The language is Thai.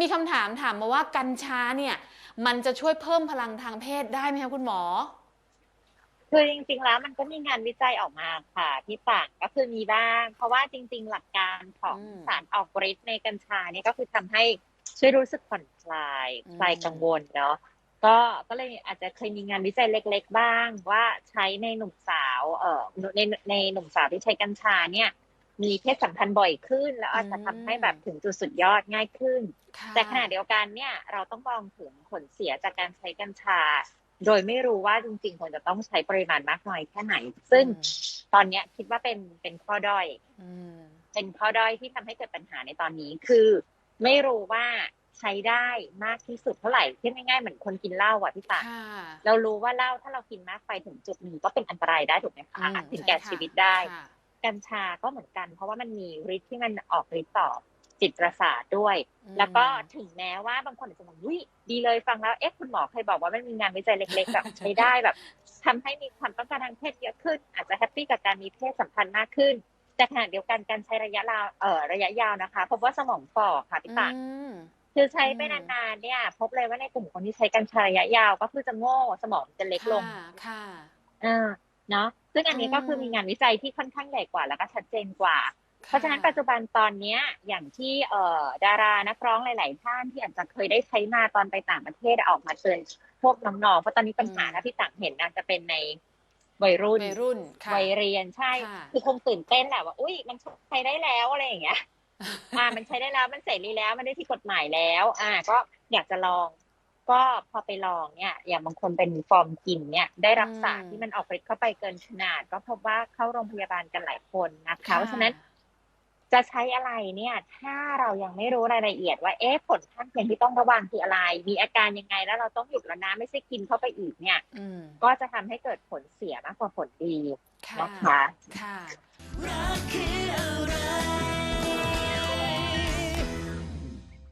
มีคำถามถามมาว่ากัญชาเนี่ย มันจะช่วยเพิ่มพลังทางเพศได้ไหมคะคุณหมอ คือจริงๆแล้วมันก็มีงานวิจัยออกมาค่ะที่ต่างก็คือมีบ้าง เพราะว่าจริง ๆ หลักการของอืมสารออกฤทธิ์ในกัญชาเนี่ยก็คือทำให้ช่วยรู้สึกผ่อนคลายอืมคลายกังวลเนาะก็ก็เลยอาจจะเคยมีงานวิจัยเล็ก ๆ บ้าง ว่าใช้ในหนุ่มสาวเอ่อในในหนุ่มสาวที่ใช้กัญชาเนี่ย มีเพศสัมพันธ์บ่อยขึ้น แล้วอาจจะทำให้แบบถึงจุดสุดยอดง่ายขึ้นค่ะแต่ขณะเดียวกันเนี่ยเราต้องมองถึงผลเสียจากการใช้กัญชา โดยไม่รู้ว่าจริงๆควรจะต้องใช้ปริมาณมากน้อยแค่ไหน ซึ่งตอนเนี้ยคิดว่าเป็นเป็นข้อด้อยอืมเป็นข้อด้อยที่ทำให้เกิดปัญหาในตอนนี้คือ ไม่รู้ว่าใช้ได้มากที่สุดเท่าไหร่เทียบง่ายๆเหมือนคนกินเหล้าอะพี่ตาค่ะเรารู้ว่าเหล้าถ้าเรากินมากไปถึงจุดหนึ่งก็เป็นอันตรายได้ถูกไหมคะอืมถึงแก่ใช่ค่ะชีวิตได้ค่ะ กัญชาก็เหมือนกัน เพราะว่ามันมีฤทธิ์ที่มันออกฤทธิ์ต่อจิตประสาทด้วยอืมแล้วก็ถึงแม้ว่าบางคนอาจจะบอกวิดีเลยฟังแล้ว เอ๊ะคุณหมอเคยบอกว่ามันมีงานวิจัยเล็กๆแบบใช้ได้แบบทำให้มีความต้องการทางเพศเยอะขึ้น อาจจะแฮปปี้กับการมีเพศสัมพันธ์มากขึ้น แต่ขณะเดียวกันการใช้ระยะยาวเอ่อระยะยาวนะคะพบว่าสมองฝ่อค่ะพี่ตาอืมคือใช้ไปอืมนานๆเนี่ย พบเลยว่าในกลุ่มคนที่ใช้กัญชาระยะยาว ก็คือจะโง่สมองจะเล็กลงค่ะค่ะอ่าเนาะ ซึ่งอันนี้ก็คืออืมมีงานวิจัยที่ค่อนข้างใหญ่กว่าแล้วก็ชัดเจนกว่า เพราะฉะนั้นปัจจุบันตอนเนี้ยอย่างที่เอ่อดารานักร้องหลาย ๆ ท่านที่อาจจะเคยได้ใช้มาตอนไปต่างประเทศออกมาเตือนพวกน้องๆเพราะตอนนี้ปัญหาอืมถ้าที่ต่างเห็นน่าจะเป็นในวัยรุ่นวัยรุ่นค่ะวัยเรียนใช่ค่ะคือคงตื่นเต้นแหละว่าอุ้ยมันใช้ได้แล้วอะไรอย่างเงี้ยอ่ามันใช้ได้แล้วมันเสรีแล้วมันได้ที่กฎหมายแล้ว อ่า ก็อยากจะลอง ก็พอไปลองเนี่ย อย่างบางคนเป็นฟอร์มกินเนี่ย ได้รับสารอืมที่มันออกฤทธิ์เข้าไปเกินขนาด ก็พบว่าเข้าโรงพยาบาลกันหลายคนนะคะเพราะฉะนั้นจะใช้อะไรเนี่ย ถ้าเรายังไม่รู้รายละเอียดว่าเอ๊ะผลข้างเคียงที่ต้องระวังคืออะไร มีอาการยังไงแล้วเราต้องหยุดแล้วนะไม่ใช่กินเข้าไปอีกเนี่ยอืมก็จะทำให้เกิดผลเสียมากกว่าผลดีค่ะนะคะค่ะรักคืออะ